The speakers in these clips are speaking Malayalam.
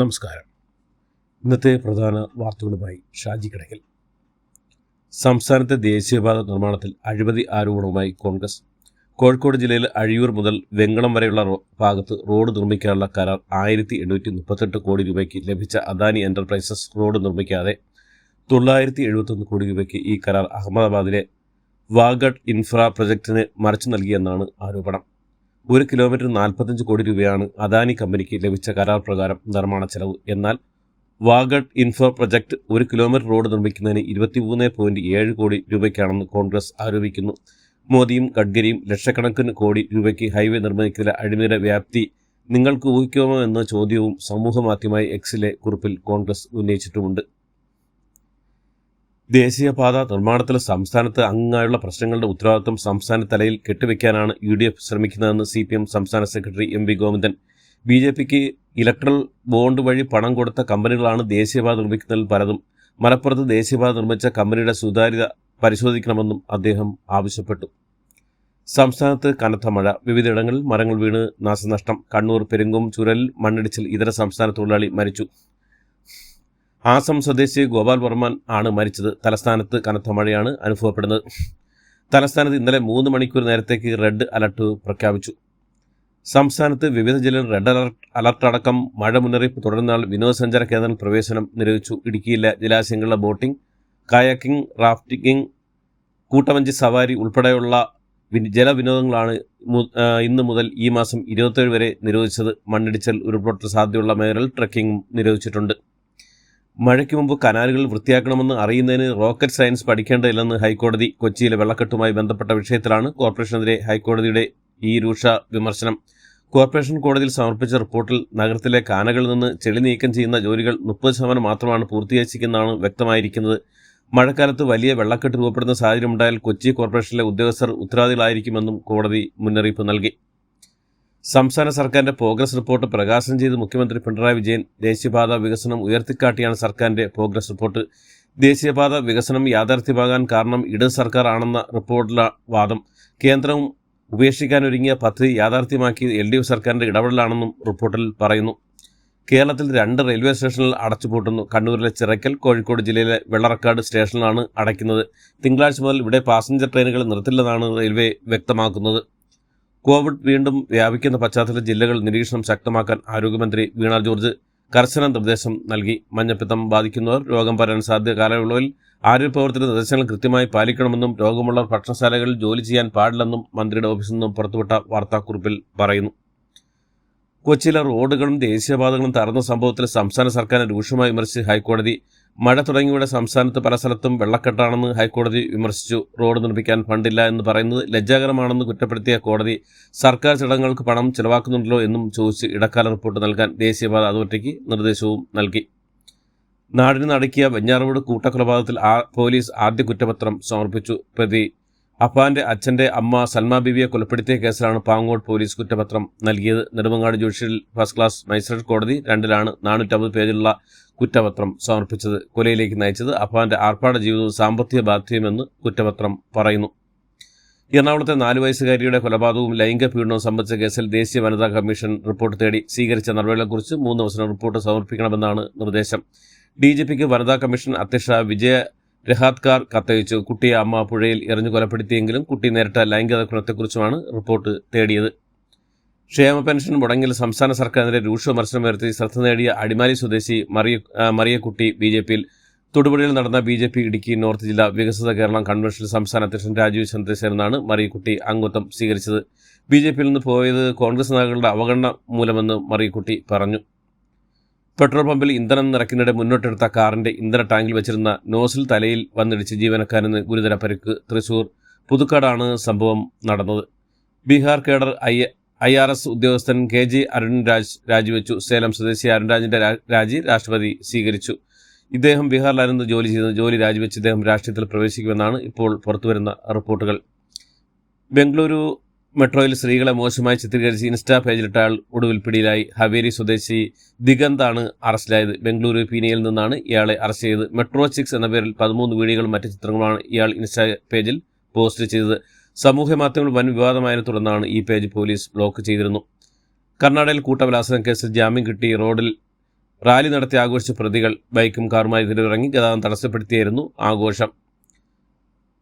നമസ്കാരം. ഇന്നത്തെ പ്രധാന വാർത്തകളുമായി ഷാജി കടകൽ സംസ്ഥാനത്തെ ദേശീയപാത നിർമ്മാണത്തിൽ അഴിമതി ആരോപണവുമായി കോൺഗ്രസ്. കോഴിക്കോട് ജില്ലയിൽ അഴിയൂർ മുതൽ വെങ്കളം വരെയുള്ള ഭാഗത്ത് റോഡ് നിർമ്മിക്കാനുള്ള കരാർ ആയിരത്തി എണ്ണൂറ്റി മുപ്പത്തെട്ട് കോടി രൂപയ്ക്ക് ലഭിച്ച അദാനി എന്റർപ്രൈസസ് റോഡ് നിർമ്മിക്കാതെ തൊള്ളായിരത്തി എഴുപത്തൊന്ന് കോടി രൂപയ്ക്ക് ഈ കരാർ അഹമ്മദാബാദിലെ വാഗഡ് ഇൻഫ്രാ പ്രൊജക്ടിന് മറച്ചു നൽകിയെന്നാണ് ആരോപണം. ഒരു കിലോമീറ്റർ നാൽപ്പത്തഞ്ച് കോടി രൂപയാണ് അദാനി കമ്പനിക്ക് ലഭിച്ച കരാർ പ്രകാരം നിർമ്മാണ ചെലവ്. എന്നാൽ വാഗഡ് ഇൻഫ്ര പ്രൊജക്ട് ഒരു കിലോമീറ്റർ റോഡ് നിർമ്മിക്കുന്നതിന് ഇരുപത്തിമൂന്ന് പോയിന്റ് ഏഴ് കോടി രൂപയ്ക്കാണെന്ന് കോൺഗ്രസ് ആരോപിക്കുന്നു. മോദിയും ഗഡ്കരിയും ലക്ഷക്കണക്കിന് കോടി രൂപയ്ക്ക് ഹൈവേ നിർമ്മിക്കുന്നതിലെ അഴിമതിയുടെ വ്യാപ്തി നിങ്ങൾക്ക് ഊഹിക്കാമോ എന്ന ചോദ്യവും സമൂഹമാധ്യമമായി എക്സിലെ കുറിപ്പിൽ കോൺഗ്രസ് ഉന്നയിച്ചിട്ടുമുണ്ട്. ദേശീയപാത നിർമ്മാണത്തിൽ സംസ്ഥാനത്ത് അങ്ങായുള്ള പ്രശ്നങ്ങളുടെ ഉത്തരവാദിത്വം സംസ്ഥാന തലയിൽ കെട്ടിവെക്കാനാണ് യു ഡി എഫ് ശ്രമിക്കുന്നതെന്ന് സി പി എം സംസ്ഥാന secretary M V Govindan. B J പിക്ക് ഇലക്ട്രൽ ബോണ്ട് വഴി പണം കൊടുത്ത കമ്പനികളാണ് ദേശീയപാത നിർമ്മിക്കുന്നതിൽ പലതും. മലപ്പുറത്ത് ദേശീയപാത നിർമ്മിച്ച കമ്പനിയുടെ സുതാര്യത പരിശോധിക്കണമെന്നും അദ്ദേഹം ആവശ്യപ്പെട്ടു. സംസ്ഥാനത്ത് കനത്ത മഴ വിവിധയിടങ്ങളിൽ മരങ്ങൾ വീണ് നാശനഷ്ടം കണ്ണൂർ പെരുങ്കും ചുരലിൽ മണ്ണിടിച്ചിൽ ഇതര സംസ്ഥാന തൊഴിലാളി മരിച്ചു. ആസം സ്വദേശി ഗോപാൽ വർമ്മൻ ആണ് മരിച്ചത്. തലസ്ഥാനത്ത് കനത്ത മഴയാണ് അനുഭവപ്പെടുന്നത്. തലസ്ഥാനത്ത് ഇന്നലെ മൂന്ന് മണിക്കൂർ നേരത്തേക്ക് റെഡ് അലർട്ട് പ്രഖ്യാപിച്ചു. സംസ്ഥാനത്ത് വിവിധ ജില്ലകളിൽ റെഡ് അലർട്ട് അലർട്ട് അടക്കം മഴ മുന്നറിയിപ്പ് തുടർന്നാൽ വിനോദസഞ്ചാര കേന്ദ്രം പ്രവേശനം നിരോധിച്ചു. ഇടുക്കിയിലെ ജലാശയങ്ങളിലെ ബോട്ടിംഗ് കായാക്കിംഗ് റാഫ്റ്റിംഗ് കൂട്ടവഞ്ചി സവാരി ഉൾപ്പെടെയുള്ള ജലവിനോദങ്ങളാണ് ഇന്ന് മുതൽ ഈ മാസം ഇരുപത്തേഴ് വരെ നിരോധിച്ചത്. മണ്ണിടിച്ചൽ ഉരുൾപൊട്ടൽ സാധ്യതയുള്ള മേഖലയിൽ ട്രക്കിംഗും നിരോധിച്ചിട്ടുണ്ട്. മഴയ്ക്ക് മുമ്പ് കനാലുകൾ വൃത്തിയാക്കണമെന്ന് അറിയുന്നതിന് റോക്കറ്റ് സയൻസ് പഠിക്കേണ്ടതില്ലെന്ന് ഹൈക്കോടതി കൊച്ചിയിലെ വെള്ളക്കെട്ടുമായി ബന്ധപ്പെട്ട വിഷയത്തിലാണ് കോർപ്പറേഷനെതിരെ ഹൈക്കോടതിയുടെ ഈ രൂക്ഷ വിമർശനം. കോർപ്പറേഷൻ കോടതിയിൽ സമർപ്പിച്ച റിപ്പോർട്ടിൽ നഗരത്തിലെ കാനകളിൽ നിന്ന് ചെളി നീക്കം ചെയ്യുന്ന ജോലികൾ മുപ്പത് ശതമാനം മാത്രമാണ് പൂർത്തീകരിച്ചിരിക്കുന്നതാണ് വ്യക്തമായിരിക്കുന്നത്. മഴക്കാലത്ത് വലിയ വെള്ളക്കെട്ട് രൂപപ്പെടുന്ന സാഹചര്യമുണ്ടായാൽ കൊച്ചി കോർപ്പറേഷനിലെ ഉദ്യോഗസ്ഥർ ഉത്തരവാദികളായിരിക്കുമെന്നും കോടതി മുന്നറിയിപ്പ് നൽകി. സംസ്ഥാന സർക്കാരിന്റെ പ്രോഗ്രസ് റിപ്പോർട്ട് പ്രകാശനം ചെയ്ത് മുഖ്യമന്ത്രി പിണറായി വിജയൻ ദേശീയപാത വികസനം ഉയർത്തിക്കാട്ടിയാണ് സർക്കാരിന്റെ പ്രോഗ്രസ് റിപ്പോർട്ട് ദേശീയപാത വികസനം യാഥാർത്ഥ്യമാകാൻ കാരണം ഇടത് സർക്കാർ ആണെന്ന റിപ്പോർട്ടിലെ വാദം. കേന്ദ്രവും ഉപേക്ഷിക്കാനൊരുങ്ങിയ പദ്ധതി യാഥാർത്ഥ്യമാക്കിയത് എൽ ഡി എഫ് സർക്കാരിന്റെ ഇടപെടലാണെന്നും റിപ്പോർട്ടിൽ പറയുന്നു. കേരളത്തിൽ രണ്ട് റെയിൽവേ സ്റ്റേഷനുകൾ അടച്ചുപൂട്ടുന്നു. കണ്ണൂരിലെ ചിറക്കൽ കോഴിക്കോട് ജില്ലയിലെ വെള്ളറക്കാട് സ്റ്റേഷനിലാണ് അടയ്ക്കുന്നത്. തിങ്കളാഴ്ച മുതൽ ഇവിടെ പാസഞ്ചർ ട്രെയിനുകൾ നിർത്തില്ലെന്നാണ് റെയിൽവേ വ്യക്തമാക്കുന്നത്. കോവിഡ് വീണ്ടും വ്യാപിക്കുന്ന പശ്ചാത്തലത്തിൽ ജില്ലകൾ നിരീക്ഷണം ശക്തമാക്കാൻ ആരോഗ്യമന്ത്രി വീണ ജോർജ് കർശന നിർദ്ദേശം നൽകി. മഞ്ഞപ്പിത്തം ബാധിക്കുന്നവർ രോഗം പരാൻ സാധ്യത കാലയളവിൽ ആരോഗ്യപ്രവർത്തന നിർദ്ദേശങ്ങൾ കൃത്യമായി പാലിക്കണമെന്നും രോഗമുള്ളവർ ഭക്ഷണശാലകളിൽ ജോലി ചെയ്യാൻ പാടില്ലെന്നും മന്ത്രിയുടെ ഓഫീസിൽ നിന്നും പുറത്തുവിട്ട വാർത്താക്കുറിപ്പിൽ പറയുന്നു. കൊച്ചിയിലെ റോഡുകളും ദേശീയപാതകളും തകർന്ന സംഭവത്തിൽ സംസ്ഥാന സർക്കാരിനെ രൂക്ഷമായി വിമർശിച്ച് ഹൈക്കോടതി മഴ തുടങ്ങിയവിടെ സംസ്ഥാനത്ത് പല സ്ഥലത്തും വെള്ളക്കെട്ടാണെന്ന് ഹൈക്കോടതി വിമർശിച്ചു. റോഡ് നിർമ്മിക്കാൻ ഫണ്ടില്ല എന്ന് പറയുന്നത് ലജ്ജാകരമാണെന്ന് കുറ്റപ്പെടുത്തിയ കോടതി സർക്കാർ ചടങ്ങുകൾക്ക് പണം ചെലവാക്കുന്നുണ്ടല്ലോ എന്നും ചോദിച്ച് ഇടക്കാല റിപ്പോർട്ട് നൽകാൻ ദേശീയപാത അതോറിറ്റിക്ക് നിർദ്ദേശവും നൽകി. നാടിന് നടക്കിയ വെഞ്ഞാറോട് കൂട്ടക്കൊലപാതകത്തിൽ പോലീസ് ആദ്യ കുറ്റപത്രം സമർപ്പിച്ചു. പ്രതി അപ്പാന്റെ അച്ഛന്റെ അമ്മ സൽമ ബിബിയെ കൊലപ്പെടുത്തിയ കേസിലാണ് പാങ്ങോട് പോലീസ് കുറ്റപത്രം നൽകിയത്. Nedumangad judicial first class magistrate കോടതി രണ്ടിലാണ് നാനൂറ്റമ്പത് പേജിലുള്ള കുറ്റപത്രം സമർപ്പിച്ചത് കൊലയിലേക്ക് നയിച്ചത് അഫാന്റെ ആർപ്പാട ജീവിതവും സാമ്പത്തിക ബാധ്യമെന്ന് കുറ്റപത്രം പറയുന്നു. എറണാകുളത്തെ നാലു വയസ്സുകാരിയുടെ കൊലപാതകവും ലൈംഗിക പീഡനവും സംബന്ധിച്ച കേസിൽ ദേശീയ വനിതാ കമ്മീഷൻ റിപ്പോർട്ട് തേടി സ്വീകരിച്ച നടപടികളെക്കുറിച്ച് മൂന്ന് ദിവസം റിപ്പോർട്ട് സമർപ്പിക്കണമെന്നാണ് നിർദ്ദേശം. ഡി ജി പിക്ക് വനിതാ കമ്മീഷൻ അധ്യക്ഷ വിജയ രഹാത്കാർ കത്തയച്ചു. കുട്ടിയെ അമ്മ പുഴയിൽ എറിഞ്ഞു കൊലപ്പെടുത്തിയെങ്കിലും കുട്ടി നേരിട്ട ലൈംഗിക റിപ്പോർട്ട് തേടിയത്. ക്ഷേമ പെൻഷൻ മുടങ്ങിൽ സംസ്ഥാന സർക്കാരിനെതിരെ രൂക്ഷ വിമർശനം ഉയർത്തി ശ്രദ്ധ നേടിയ അടിമാലി സ്വദേശി മറിയ മറിയക്കുട്ടി ബി ജെ പിയിൽ തൊടുപുഴയിൽ നടന്ന B J P Idukki north ജില്ലാ വികസിത കേരളം കൺവെൻഷനിൽ സംസ്ഥാന അധ്യക്ഷൻ രാജീവ് ചന്ദ്രശേഖരനാണ് മറിയക്കുട്ടി അംഗത്വം സ്വീകരിച്ചത്. ബി ജെ പിയിൽ നിന്ന് പോയത് കോൺഗ്രസ് നേതാക്കളുടെ അവഗണന മൂലമെന്ന് മറിയക്കുട്ടി പറഞ്ഞു. പെട്രോൾ പമ്പിൽ ഇന്ധനം നിറയ്ക്കുന്നതിടെ മുന്നോട്ടെടുത്ത കാറിന്റെ ഇന്ധന ടാങ്കിൽ വെച്ചിരുന്ന നോസിൽ തലയിൽ വന്നിടിച്ച് ജീവനക്കാരന് ഗുരുതര പരിക്ക്. തൃശൂർ പുതുക്കാടാണ് സംഭവം നടന്നത്. Bihar cadre I I R S ഉദ്യോഗസ്ഥൻ കെ ജി അരുൺരാജ് രാജിവെച്ചു. സേലം സ്വദേശി അരുൺരാജിന്റെ രാജി രാഷ്ട്രപതി സ്വീകരിച്ചു. ഇദ്ദേഹം ബീഹാറിലായിരുന്നു ജോലി ചെയ്തത്. ജോലി രാജിവെച്ച് ഇദ്ദേഹം രാഷ്ട്രീയത്തിൽ പ്രവേശിക്കുമെന്നാണ് ഇപ്പോൾ പുറത്തുവരുന്ന റിപ്പോർട്ടുകൾ. ബംഗളൂരു മെട്രോയിൽ സ്ത്രീകളെ മോശമായി ചിത്രീകരിച്ച് ഇൻസ്റ്റാ പേജിലിട്ട ആൾ ഒടുവിൽ പിടിയിലായി. ഹവേരി സ്വദേശി ദിഗന്താണ് അറസ്റ്റിലായത്. ബംഗളൂരു പീനയിൽ നിന്നാണ് ഇയാളെ അറസ്റ്റ് ചെയ്തത്. മെട്രോ സിക്സ് എന്ന പേരിൽ പതിമൂന്ന് വീഡിയോകളും മറ്റ് ചിത്രങ്ങളുമാണ് ഇയാൾ ഇൻസ്റ്റാ പേജിൽ പോസ്റ്റ് ചെയ്തത്. സമൂഹ മാധ്യമങ്ങൾ വൻ വിവാദമായതിനെ തുടർന്നാണ് ഈ പേജ് പോലീസ് ബ്ലോക്ക് ചെയ്തിരുന്നു. കർണാടകയിൽ കൂട്ടബലാത്സംഗ കേസിൽ ജാമ്യം കിട്ടി. റോഡിൽ റാലി നടത്തി ആഘോഷിച്ച പ്രതികൾ ബൈക്കും കാറുമായി ഇതിലിറങ്ങി ഗതാഗതം തടസ്സപ്പെടുത്തിയായിരുന്നു ആഘോഷം.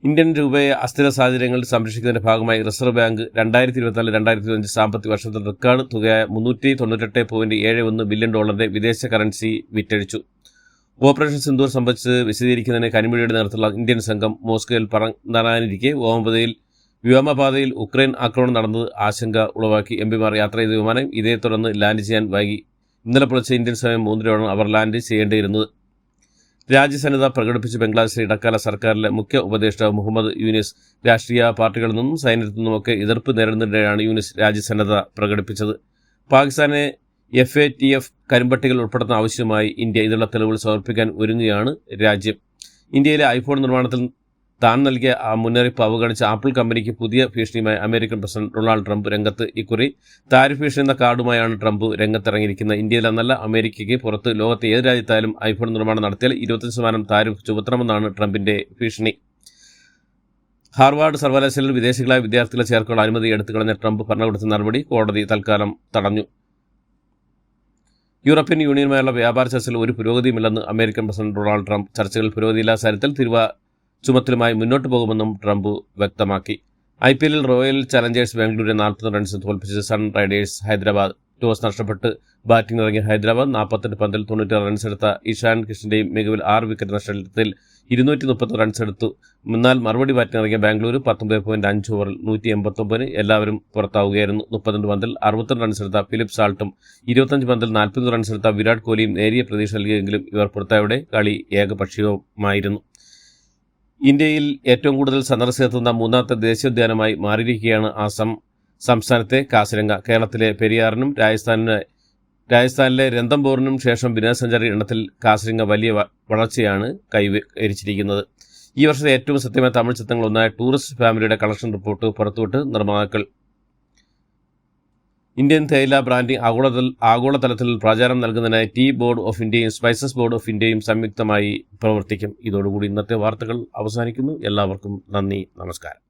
ഇന്ത്യൻ രൂപയെ അസ്ഥിര സാഹചര്യങ്ങളിൽ സംരക്ഷിക്കുന്നതിന്റെ ഭാഗമായി റിസർവ് ബാങ്ക് രണ്ടായിരത്തി ഇരുപത്തിനാല് രണ്ടായിരത്തി അഞ്ച് സാമ്പത്തിക വർഷത്തെ റെക്കോർഡ് തുകയായ മുന്നൂറ്റി തൊണ്ണൂറ്റെട്ട് പോയിന്റ് ഏഴ് ഒന്ന് ബില്യൺ ഡോളറിന്റെ വിദേശ കറൻസി വിറ്റഴിച്ചു. ഓപ്പറേഷൻ സിന്ദൂർ സംബന്ധിച്ച് വിശദീകരിക്കുന്നതിന് കനിമൊഴിയുടെ നേതൃത്വത്തിലുള്ള ഇന്ത്യൻ സംഘം മോസ്കോയിൽ പറഞ്ഞിരിക്കെ ഓമപതയിൽ വ്യോമപാതയിൽ ഉക്രൈൻ ആക്രമണം നടന്നത് ആശങ്ക ഉളവാക്കി എം പിമാർ യാത്ര ചെയ്ത വിമാനം ഇതേ തുടർന്ന് ലാൻഡ് ചെയ്യാൻ വൈകി. ഇന്നലെ പുലർച്ചെ ഇന്ത്യൻ സമയം മൂന്നരയോടെ അവർ ലാൻഡ് ചെയ്യേണ്ടിയിരുന്നത്. രാജ്യസന്നദ്ധ പ്രകടിപ്പിച്ച് ബംഗ്ലാദേശിലെ ഇടക്കാല സർക്കാരിലെ മുഖ്യ ഉപദേഷ്ടാവ് മുഹമ്മദ് യൂനിസ് രാഷ്ട്രീയ പാർട്ടികളിൽ നിന്നും സൈന്യത്തിൽ നിന്നുമൊക്കെ എതിർപ്പ് നേരിടുന്നതിനിടെയാണ് യൂനിസ് രാജ്യസന്നദ്ധ പ്രകടിപ്പിച്ചത്. പാകിസ്ഥാനെ എഫ് എ ടി എഫ് കരിമ്പട്ടികൾ ഉൾപ്പെടുത്തുന്ന ആവശ്യമായി ഇന്ത്യ ഇതിനുള്ള തെളിവുകൾ സമർപ്പിക്കാൻ ഒരുങ്ങുകയാണ് രാജ്യം. ഇന്ത്യയിലെ ഐഫോൺ നിർമ്മാണത്തിൽ താൻ നൽകിയ ആ മുന്നറിയിപ്പ് അവഗണിച്ച ആപ്പിൾ കമ്പനിക്ക് പുതിയ ഭീഷണിയുമായി അമേരിക്കൻ പ്രസിഡന്റ് ഡൊണാൾഡ് ട്രംപ് രംഗത്ത് ഇക്കുറി താരിഫ് ഭീഷണി എന്ന കാർഡുമായാണ് ട്രംപ് രംഗത്തിറങ്ങിയിരിക്കുന്നത്. ഇന്ത്യയിലെന്നല്ല അമേരിക്കയ്ക്ക് പുറത്ത് ലോകത്തെ ഏത് രാജ്യത്തായാലും ഐഫോൺ നിർമ്മാണം നടത്തിയാൽ ഇരുപത്തഞ്ച് ശതമാനം താരിഫ് ചുമത്തണമെന്നാണ് ട്രംപിന്റെ ഭീഷണി. ഹാർവാർഡ് സർവകലാശാലയിൽ വിദേശികളായ വിദ്യാർത്ഥികളെ ചേർക്കാനുള്ള അനുമതി എടുത്തു കളഞ്ഞ ട്രംപ് ഭരണകൂടത്തിന് നടപടി കോടതി തൽക്കാലം തടഞ്ഞു. യൂറോപ്യൻ യൂണിയനുമായുള്ള വ്യാപാര ചർച്ചയിൽ ഒരു പുരോഗതിയുമില്ലെന്ന് അമേരിക്കൻ പ്രസിഡന്റ് ഡൊണാൾഡ് ട്രംപ് ചർച്ചകൾ പുരോഗതിയില്ലാത്ത കാര്യത്തിൽ തിരുവ ചുമത്തലുമായി മുന്നോട്ട് പോകുമെന്നും ട്രംപ് വ്യക്തമാക്കി. ഐ പി എല്ലിൽ റോയൽ ചലഞ്ചേഴ്സ് ബാംഗ്ലൂരിനെ നാൽപ്പത്തി റൺസ് തോൽപ്പിച്ച് സൺ റൈഡേഴ്സ് ഹൈദരാബാദ് ടോസ് നഷ്ടപ്പെട്ട് ബാറ്റിംഗ് ഇറങ്ങിയ ഹൈദരാബാദ് നാൽപ്പത്തെട്ട് പന്തിൽ തൊണ്ണൂറ്റി റൺസ് എടുത്ത ഇഷാൻ കിഷന്റെയും മികവിൽ ആറ് വിക്കറ്റ് നഷ്ടത്തിൽ ഇരുന്നൂറ്റി മുപ്പത്തി റൺസ് എടുത്തു. എന്നാൽ മറുപടി ബാറ്റിംഗ് ഇറങ്ങിയ ബാംഗ്ലൂർ പത്തൊമ്പത് പോയിന്റ് അഞ്ച് ഓവറിൽ നൂറ്റി എൺപത്തൊമ്പതിന് എല്ലാവരും പുറത്താവുകയായിരുന്നു. മുപ്പത്തിരണ്ട് പന്തിൽ അറുപത്തിരണ്ട് റൺസ് എടുത്ത ഫിലിപ്പ് സാൾട്ടും ഇരുപത്തഞ്ച് പന്തിൽ നാൽപ്പത് റൺസ് എടുത്ത വിരാട് കോഹ്ലിയും നേരിയ പ്രതീക്ഷ നൽകിയെങ്കിലും ഇവർ പുറത്തായവിടെ കളി ഏകപക്ഷീയമായിരുന്നു ഇന്ത്യയിൽ ഏറ്റവും കൂടുതൽ സന്ദർശനത്തുന്ന മൂന്നാമത്തെ ദേശീയോദ്യാനമായി മാറിയിരിക്കുകയാണ് ആസം സംസ്ഥാനത്തെ കാസിരംഗ. കേരളത്തിലെ പെരിയാറിനും രാജസ്ഥാനിന് രാജസ്ഥാനിലെ രന്തംപൂറിനും ശേഷം വിനോദസഞ്ചാരി എണ്ണത്തിൽ കാസിരംഗ വലിയ വളർച്ചയാണ് കൈവരിച്ചിരിക്കുന്നത്. ഈ വർഷത്തെ ഏറ്റവും സത്യമായ തമിഴ് ചിത്രങ്ങൾ ഒന്നായ ടൂറിസ്റ്റ് ഫാമിലിയുടെ കളക്ഷൻ റിപ്പോർട്ട് പുറത്തുവിട്ട് നിർമ്മാതാക്കൾ ഇന്ത്യൻ തേയില ബ്രാൻഡിംഗ് ആഗോളതല ആഗോളതലത്തിൽ പ്രചാരം നൽകുന്നതിനായി ടീ ബോർഡ് ഓഫ് ഇന്ത്യയും സ്പൈസസ് ബോർഡ് ഓഫ് ഇന്ത്യയും സംയുക്തമായി പ്രവർത്തിക്കും. ഇതോടുകൂടി ഇന്നത്തെ വാർത്തകൾ അവസാനിക്കുന്നു. എല്ലാവർക്കും നന്ദി നമസ്കാരം.